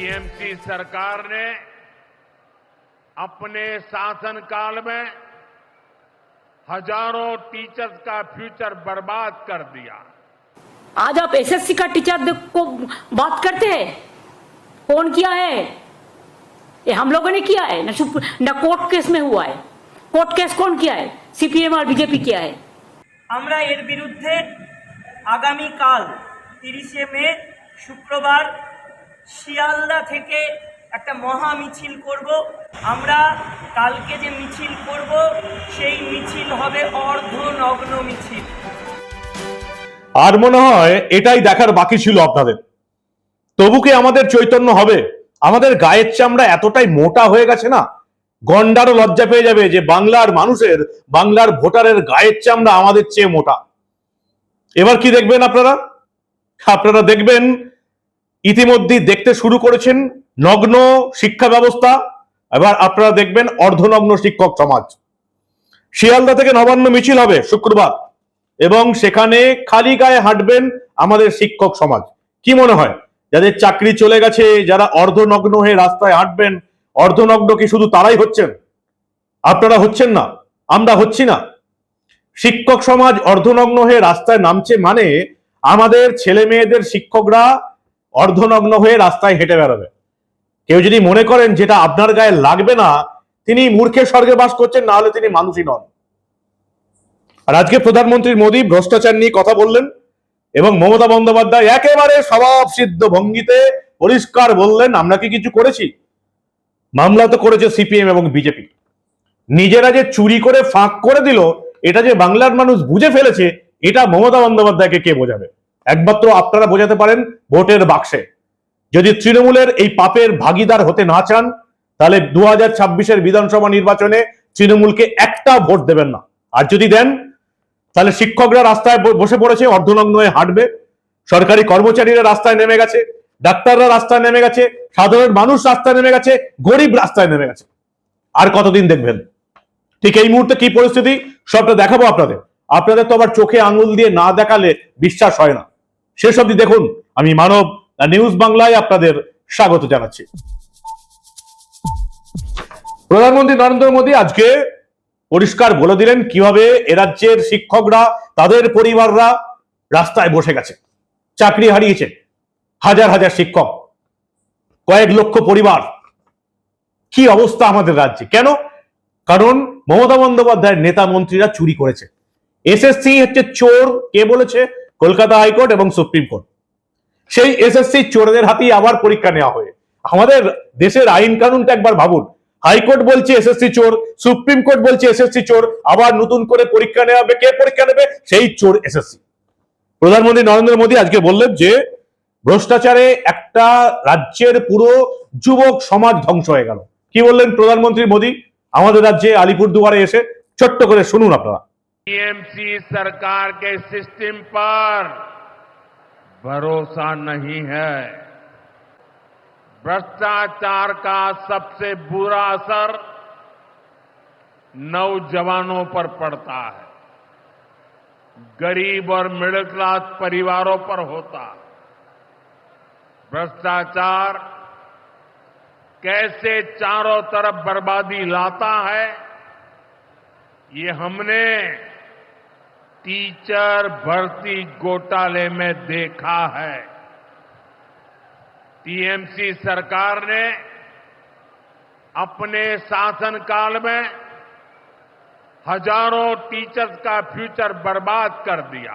TMC सरकार ने अपने शासनकाल में हजारों टीचर्स का फ्यूचर बर्बाद कर दिया आज आप एसएससी का टीचर को बात करते हैं कौन किया है ये हम लोगों ने किया है ना सुप- ना कोर्ट केस में हुआ है कोर्ट केस कौन किया है सीपीएम और बीजेपी किया है আমরা এর বিরুদ্ধে আগামীকাল তিরিশে মে শুক্রবার শিয়ালদা থেকে একটা মহা মিছিল করব। আমরা কালকে যে মিছিল করব, সেই মিছিল হবে অর্ধনগ্ন মিছিল। আর মনে হয় এটাই দেখার বাকি ছিল আপনাদের। তবু কি আমাদের চৈতন্য হবে? আমাদের গায়ের চামড়া এতটাই মোটা হয়ে গেছে না? গন্ডারও লজ্জা পেয়ে যাবে যে বাংলার মানুষের, বাংলার ভোটারের গায়ের চামড়া আমাদের চেয়ে মোটা। এবার কি দেখবেন আপনারা? আপনারা দেখবেন ইতিমধ্যেই দেখতে শুরু করেছেন নগ্ন শিক্ষা ব্যবস্থা। এবার আপনারা দেখবেন অর্ধনগ্ন শিক্ষক সমাজ। শিয়ালদা থেকে নবান্ন মিছিল হবে শুক্রবার এবং সেখানে খালি গায়ে হাঁটবেন আমাদের শিক্ষক সমাজ। কি মনে হয়? যাদের চাকরি চলে গেছে, যারা অর্ধনগ্ন হয়ে রাস্তায় হাঁটবেন, অর্ধনগ্ন কি শুধু তারাই হচ্ছেন? আপনারা হচ্ছেন না, আমরা হচ্ছি না। শিক্ষক সমাজ অর্ধনগ্ন হয়ে রাস্তায় নামছে মানে আমাদের ছেলে মেয়েদের শিক্ষকরা অর্ধনগ্ন হয়ে রাস্তায় হেঁটে বেড়াবে। কেউ যদি মনে করেন যেটা আপনার গায়ে লাগবে না, তিনি মূর্খের স্বর্গে বাস করছেন না হলে তিনি মানুষই নন। আর আজকে প্রধানমন্ত্রী মোদী ভ্রষ্টাচার নিয়ে কথা বললেন এবং মমতা বন্দ্যোপাধ্যায় একেবারে স্বভাব সিদ্ধ ভঙ্গিতে পরিষ্কার বললেন, আমরা কি কিছু করেছি? মামলা তো করেছে সিপিএম এবং বিজেপি। নিজেরা যে চুরি করে ফাঁক করে দিল, এটা যে বাংলার মানুষ বুঝে ফেলেছে, এটা মমতা বন্দ্যোপাধ্যায়কে কে বোঝাবে? একমাত্র আপনারা বোঝাতে পারেন ভোটের বাক্সে। যদি তৃণমূলের এই পাপের ভাগিদার হতে না চান, তাহলে দু হাজার ছাব্বিশের বিধানসভা নির্বাচনে তৃণমূলকে একটা ভোট দেবেন না। আর যদি দেন, তাহলে শিক্ষকরা রাস্তায় বসে পড়েছে অর্ধনগ্ন হয়ে হাঁটবে। সরকারি কর্মচারীরা রাস্তায় নেমে গেছে, ডাক্তাররা রাস্তায় নেমে গেছে, সাধারণ মানুষ রাস্তায় নেমে গেছে, গরিব রাস্তায় নেমে গেছে। আর কতদিন দেখবেন? ঠিক এই মুহূর্তে কি পরিস্থিতি? সবটা দেখাবো আপনাদের। আপনাদের তো আবার চোখে আঙুল দিয়ে না দেখালে বিশ্বাস হয় না। শেষ অবধি দেখুন, আমি মানব নিউজ বাংলায় আপনাদের স্বাগত জানাচ্ছি। প্রধানমন্ত্রী নরেন্দ্র মোদী আজকে পরিষ্কার বলে দিলেন কীভাবে রাজ্যের শিক্ষকরা, তাদের পরিবাররা রাস্তায় বসে গেছে, চাকরি হারিয়েছে, হাজার হাজার শিক্ষক, কয়েক লক্ষ পরিবার। কি অবস্থা আমাদের রাজ্যে? কেন? কারণ মমতা বন্দ্যোপাধ্যায়ের নেতা মন্ত্রীরা চুরি করেছে। এসএসসি হচ্ছে চোর, কে বলেছে? কলকাতা হাইকোর্ট এবং সুপ্রিম কোর্ট। সেই এসএসসি চোরদের হাতেই আবার পরীক্ষা নেওয়া হয়ে। আমাদের দেশের আইন কানুনটা একবার ভাবুন। হাইকোর্ট বলছে এসএসসি চোর, সুপ্রিম কোর্ট বলছে এসএসসি চোর, আবার নতুন করে পরীক্ষা নেওয়া হবে। কে পরীক্ষা নেবে? সেই চোর এসএসসি। প্রধানমন্ত্রী নরেন্দ্র মোদী আজকে বললেন যে, ভ্রষ্টাচারে একটা রাজ্যের পুরো যুবক সমাজ ধ্বংস হয়ে গেল। কি বললেন প্রধানমন্ত্রী মোদী? আমাদের রাজ্যে আলিপুরদুয়ারে এসে ছোট্ট করে শুনুন আপনারা। टीएमसी सरकार के सिस्टम पर भरोसा नहीं है। भ्रष्टाचार का सबसे बुरा असर नौजवानों पर पड़ता है। गरीब और मिडिल क्लास परिवारों पर होता है। भ्रष्टाचार कैसे चारों तरफ़ बर्बादी लाता है, ये हमने टीचर भर्ती घोटाले में देखा है। टीएमसी सरकार ने अपने शासनकाल में हज़ारों टीचर्स का फ्यूचर बर्बाद कर दिया।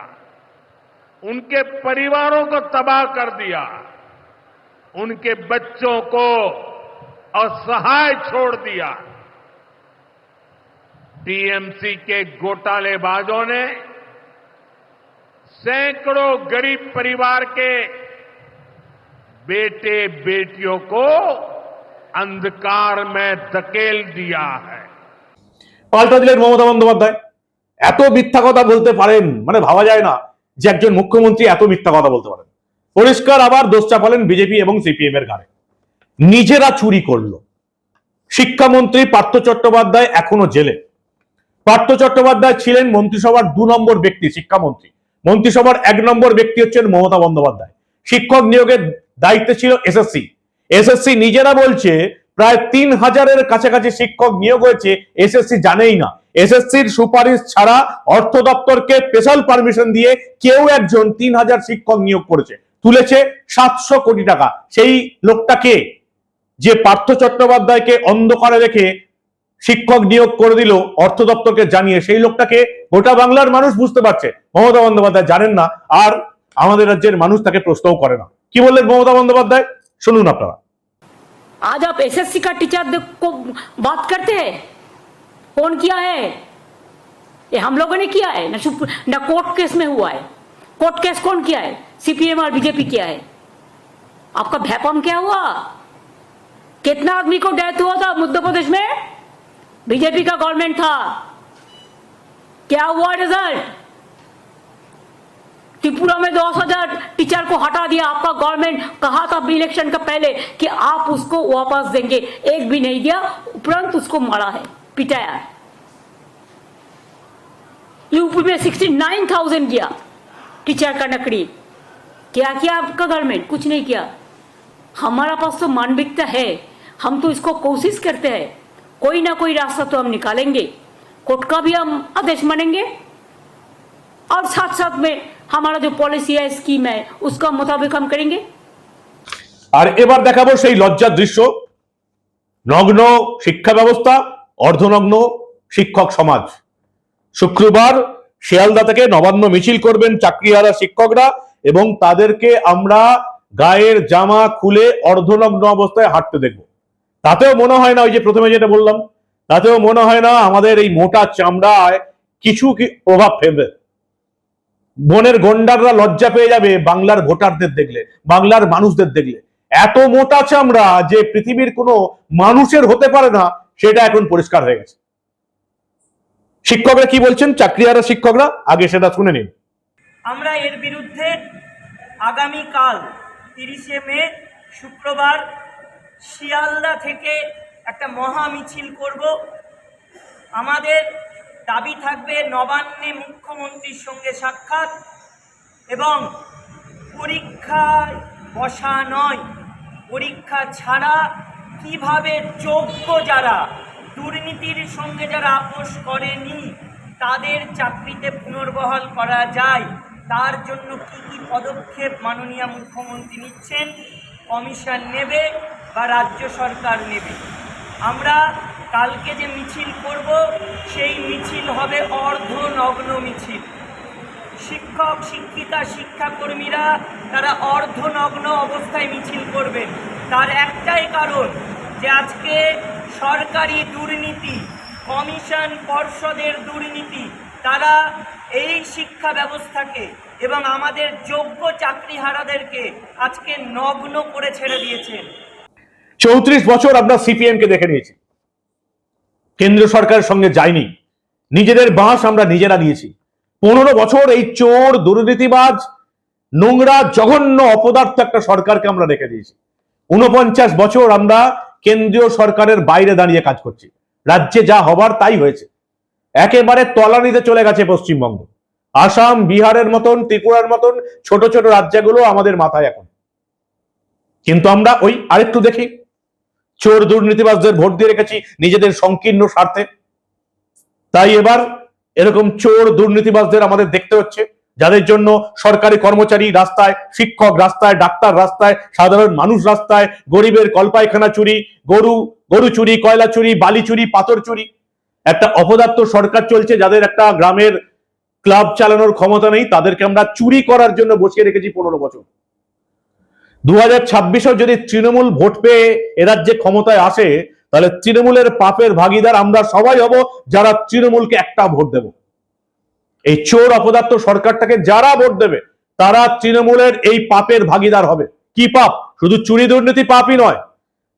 उनके परिवारों को तबाह कर दिया। उनके बच्चों को असहाय छोड़ दिया। टीएमसी के घोटालेबाजों ने सैकड़ों गरीब परिवार के बेटे बेटियों को अंधकार में धकेल दिया है পাল্টা দিলেন মমতা বন্দ্যোপাধ্যায় এত মিথ্যা কথা বলতে পারেন মানে ভাবা যায় না যে একজন মুখ্যমন্ত্রী এত মিথ্যা কথা বলতে পারেন পরিষ্কার আবার দোষ চাপালেন বিজেপি এবং সিপিএম এর ঘাড়ে নিজেরা চুরি করলো শিক্ষামন্ত্রী পার্থ চট্টোপাধ্যায় এখনো জেলে পার্থ চট্টোপাধ্যায় ছিলেন মন্ত্রিসভার দু নম্বর ব্যক্তি শিক্ষামন্ত্রী মন্ত্রিসভার এক নম্বর ব্যক্তি হচ্ছেন মমতা বন্দ্যোপাধ্যায়। শিক্ষক নিয়োগের দায়িত্বে ছিল এসএসসি এসএসসি নিজেরা বলছে, প্রায় তিন হাজারের কাছাকাছি শিক্ষক নিয়োগ হয়েছে এসএসসি জানেই না। এসএসসির সুপারিশ ছাড়া অর্থ দপ্তরকে স্পেশাল পারমিশন দিয়ে কেউ একজন তিন হাজার শিক্ষক নিয়োগ করেছে। তুলেছে সাতশো কোটি টাকা। সেই লোকটা কে? যে পার্থ চট্টোপাধ্যায়কে অন্ধকারে রেখে শিক্ষক নিয়োগ করে দিল অর্থ দপ্তরকে জানিয়ে সেই লোকটাকে গোটা বাংলার মানুষ বুঝতে পারছে মমতা বন্দ্যোপাধ্যায় জানেন না আর আমাদের রাজ্যের মানুষ তাকে প্রশ্নও করে না কি বললেন মমতা বন্দ্যোপাধ্যায় শুনুন আপনারা आज आप एसएससी का टीचर दे- को बात करते हैं कौन किया है ये हम लोगों ने किया है ना सुप- ना कोर्ट केस में हुआ है कोर्ट केस कौन किया है सीपीएम और बीजेपी किया है आपका भैपम क्या हुआ कितना आदमी को डेथ हुआ था मध्य प्रदेश में बीजेपी का गवर्नमेंट था। क्या हुआ रिज़ल्ट त्रिपुरा में दस हज़ार टीचर को हटा दिया, आपका गवर्नमेंट कहा था इलेक्शन का पहले कि आप उसको वापस देंगे। एक भी नहीं दिया, उपरंत उसको मारा है, पिटाया है। यूपी में सिक्सटी नाइन थाउज़ेंड किया टीचर का नकड़ी। क्या किया आपका गवर्नमेंट कुछ नहीं किया। हमारा पास तो मानविकता है। हम तो इसको कोशिश करते हैं। कोई ना कोई रास्ता तो हम निकालेंगे कोर्ट का भी हम आदेश मानेंगे और साथ साथ में हमारा जो पॉलिसी है स्कीम है उसका मुताबिक हम करेंगे আর এবার দেখাবো সেই লজ্জার দৃশ্য নগ্ন শিক্ষা ব্যবস্থা অর্ধনগ্ন শিক্ষক সমাজ শুক্রবার শিয়ালদা থেকে নবান্ন মিছিল করবেন চাকরিহারা শিক্ষকরা এবং তাদেরকে আমরা গায়ের জামা খুলে অর্ধনগ্ন অবস্থায় হাঁটতে দেখব তাতেও মনে হয় না ওই যে প্রথমে যেটা বললাম, তাতেও মনে হয় না আমাদের এই মোটা চামড়ায় কিছু প্রভাব ফেলবে। বনের গন্ডাররা লজ্জা পেয়ে যাবে বাংলার ভোটারদের দেখলে, বাংলার মানুষদের দেখলে। এত মোটা চামড়া যে পৃথিবীর কোনো মানুষের হতে পারে না, সেটা এখন পরিষ্কার হয়ে গেছে। শিক্ষকরা কি বলছেন? চাকরিহারা শিক্ষকরা, আগে সেটা শুনে নিন। আমরা এর বিরুদ্ধে আগামীকাল তিরিশে মে, শুক্রবার শিয়ালদা থেকে একটা মহা মিছিল করব। আমাদের দাবি থাকবে নবান্নে মুখ্যমন্ত্রীর সঙ্গে সাক্ষাৎ এবং পরীক্ষায় বসা নয়, পরীক্ষা ছাড়া কীভাবে যোগ্য যারা, দুর্নীতির সঙ্গে যারা আপোষ করেনি, তাদের চাকরিতে পুনর্বহাল করা যায়, তার জন্য কি কি পদক্ষেপ মাননীয় মুখ্যমন্ত্রী নিচ্ছেন, কমিশন নেবে। বা রাজ্য সরকার নেবে। আমরা কালকে যে মিছিল করব, সেই মিছিল হবে অর্ধনগ্ন মিছিল। শিক্ষক, শিক্ষিকা, শিক্ষাকর্মীরা তারা অর্ধনগ্ন অবস্থায় মিছিল করবেন। তার একটাই কারণ যে আজকে সরকারি দুর্নীতি, কমিশন পর্ষদের দুর্নীতি, তারা এই শিক্ষা ব্যবস্থাকে এবং আমাদের যোগ্য চাকরিহারাদেরকে আজকে নগ্ন করে ছেড়ে দিয়েছেন। চৌত্রিশ বছর আমরা সিপিএম কে দেখে নিয়েছি। কেন্দ্রীয় সরকারের সঙ্গে যায়নি নিজেদের বাঁশ আমরা নিজেরা নিয়েছি। পনেরো বছর এই চোর, দুর্নীতিবাজ, নোংরা, জঘন্য অপদার্থ একটা সরকারকে আমরা রেখে দিয়েছি। উনপঞ্চাশ বছর আমরা কেন্দ্রীয় সরকারের বাইরে দাঁড়িয়ে কাজ করছি। রাজ্যে যা হবার তাই হয়েছে। একেবারে তলানিতে চলে গেছে পশ্চিমবঙ্গ। আসাম, বিহারের মতন, ত্রিপুরার মতন ছোট ছোট রাজ্যগুলো আমাদের মাথায় এখন। কিন্তু আমরা ওই আরেকটু দেখি। চোর দুর্নীতিবাজদের ভোট দিয়ে রেখেছি, নিজেদের সংকীর্ণ স্বার্থে। তাই এবার এরকম চোর দুর্নীতিবাজদের আমাদের দেখতে হচ্ছে, যাদের জন্য সরকারি কর্মচারী রাস্তায়, শিক্ষক রাস্তায়, ডাক্তার রাস্তায়, সাধারণ মানুষ রাস্তায়, গরিবের কলপায়খানা চুরি, গরু গরু চুরি, কয়লা চুরি, বালি চুরি, পাথর চুরি। একটা অপদার্থ সরকার চলছে, যাদের একটা গ্রামের ক্লাব চালানোর ক্ষমতা নেই, তাদেরকে আমরা চুরি করার জন্য বসিয়ে রেখেছি পনেরো বছর। দু হাজার যদি তৃণমূল ভোট পেয়ে এরাজ্যে ক্ষমতায় আসে, তাহলে তৃণমূলের পাপের ভাগিদার আমরা সবাই হব, যারা তৃণমূলকে একটা ভোট দেব। এই চোর অপদার্থ সরকারটাকে যারা ভোট দেবে, তারা তৃণমূলের এই পাপের ভাগিদার হবে। কি পাপ? শুধু চুরি দুর্নীতি পাপই নয়।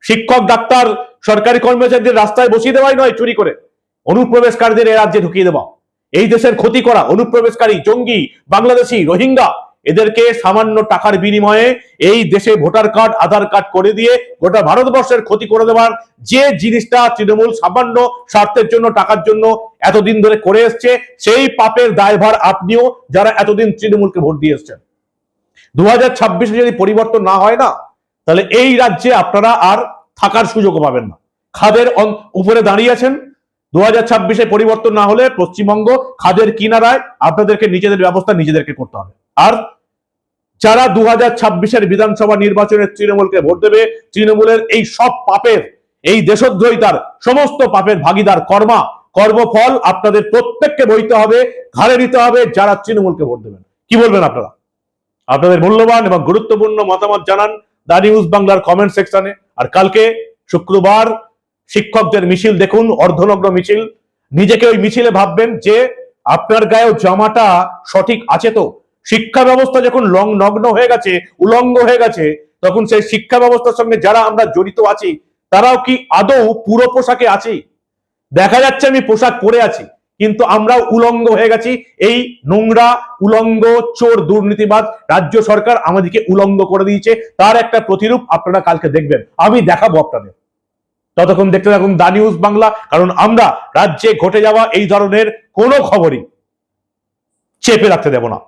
শিক্ষক, ডাক্তার, সরকারি কর্মচারীদের রাস্তায় বসিয়ে দেওয়াই নয় চুরি করে। অনুপ্রবেশকারীদের এ রাজ্যে ঢুকিয়ে দেওয়া। এই দেশের ক্ষতি করা, অনুপ্রবেশকারী, জঙ্গি, বাংলাদেশি, রোহিঙ্গা এদেরকে সামান্য টাকার বিনিময়ে এই দেশে ভোটার কার্ড, আধার কার্ড করে দিয়ে গোটা ভারতবর্ষের ক্ষতি করে দেওয়ার যে জিনিসটা তৃণমূল সামান্য স্বার্থের জন্য, টাকার জন্য এতদিন ধরে করে এসছে, সেই পাপের দায়ভার আপনিও যারা এতদিন তৃণমূলকে ভোট দিয়ে এসছেন। দু হাজার যদি পরিবর্তন না হয় না, তাহলে এই রাজ্যে আপনারা আর থাকার সুযোগও পাবেন না। খাদের উপরে দাঁড়িয়ে আছেন। দু হাজার পরিবর্তন না হলে পশ্চিমবঙ্গ খাদের কিনারায় আপনাদেরকে, নিজেদের ব্যবস্থা নিজেদেরকে করতে হবে। আর যারা দু হাজার ছাব্বিশের বিধানসভা নির্বাচনে তৃণমূলকে ভোট দেবে, তৃণমূলের এই সব পাপের, এই দেশদ্রোহিতার সমস্ত পাপের ভাগিদার কর্মা, কর্মফল আপনাদের প্রত্যেককে বইতে হবে, ঘাড়ে নিতে হবে, যারা তৃণমূলকে ভোট দেবেন। কি বলবেন আপনারা? আপনাদের মূল্যবান এবং গুরুত্বপূর্ণ মতামত জানান দা নিউজ বাংলার কমেন্ট সেকশনে। আর কালকে শুক্রবার শিক্ষকদের মিছিল, দেখুন, অর্ধনগ্ন মিছিল। নিজেকে ওই মিছিলে ভাববেন যে আপনার গায়েও জামাটা সঠিক আছে তো? শিক্ষা ব্যবস্থা যখন লং নগ্ন হয়ে গেছে, উলঙ্গ হয়ে গেছে, তখন সেই শিক্ষা ব্যবস্থার সঙ্গে যারা আমরা জড়িত আছি, তারাও কি আদৌ পুরো পোশাকে আছি? দেখা যাচ্ছে আমি পোশাক পরে আছি, কিন্তু আমরা উলঙ্গ হয়ে গেছি। এই নোংরা, উলঙ্গ, চোর দুর্নীতিবাদ রাজ্য সরকার আমাদেরকে উলঙ্গ করে দিয়েছে। তার একটা প্রতিরূপ আপনারা কালকে দেখবেন। আমি দেখাবো আপনাদের। ততক্ষণ দেখতে থাকুন দা নিউজ বাংলা, কারণ আমরা রাজ্যে ঘটে যাওয়া এই ধরনের কোনো খবরই চেপে রাখতে দেব না।